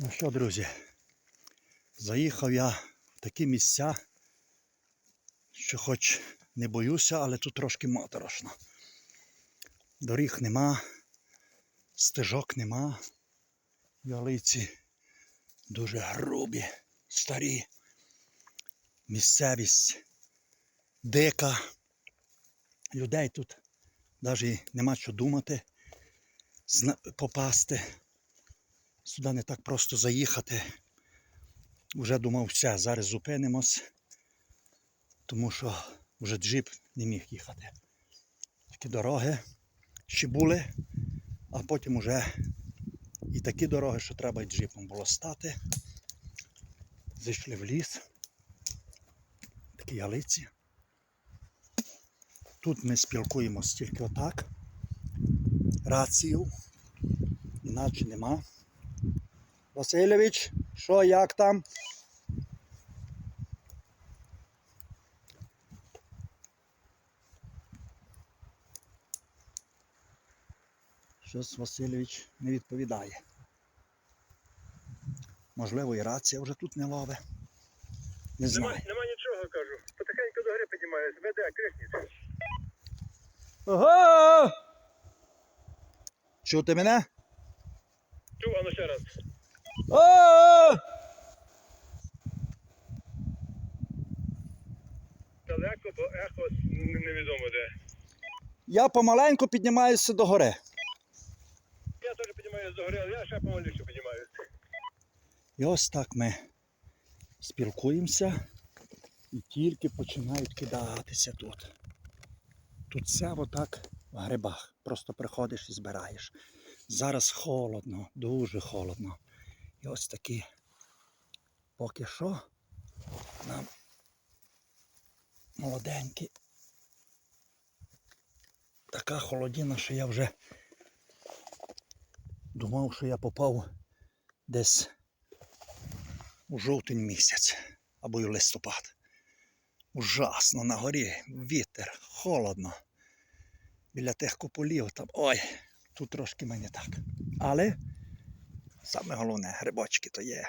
Ну що, друзі, заїхав я в такі місця, що хоч не боюся, але тут трошки моторошно. Доріг нема, стежок нема. Ялиці дуже грубі, старі. Місцевість дика. Людей тут навіть нема що думати, попасти. Сюди не так просто заїхати. Вже думав, все, зараз зупинимось, тому що вже джип не міг їхати. Такі дороги ще були, а потім уже і такі дороги, що треба і джипом було стати. Зайшли в ліс. Такі ялиці. Тут ми спілкуємося тільки отак. Рацію. Іначе нема. Васильович, що, як там? Щось Васильович не відповідає. Можливо, і рація вже тут не лове. Не Нема, знаю. нема нічого, кажу. Потихеньку до гори піднімаюсь. Веде, крикніть. Ого! Чути мене? Чув, а ну ще раз. Далеко, бо ехо невідомо де. Я помаленьку піднімаюся до гори. Я теж піднімаюсь до гори, але я ще помаліше піднімаюсь. І ось так ми спілкуємося і тільки починають кидатися тут. Тут все отак в грибах. Просто приходиш і збираєш. Зараз холодно, дуже холодно. І ось такі поки що нам молоденькі. Така холодина, що я вже думав, що я попав десь у жовтень місяць або й листопад. Ужасно на горі, вітер, холодно. Біля тих куполів там. Ой, тут трошки мені так. Але саме головне, грибочки то є.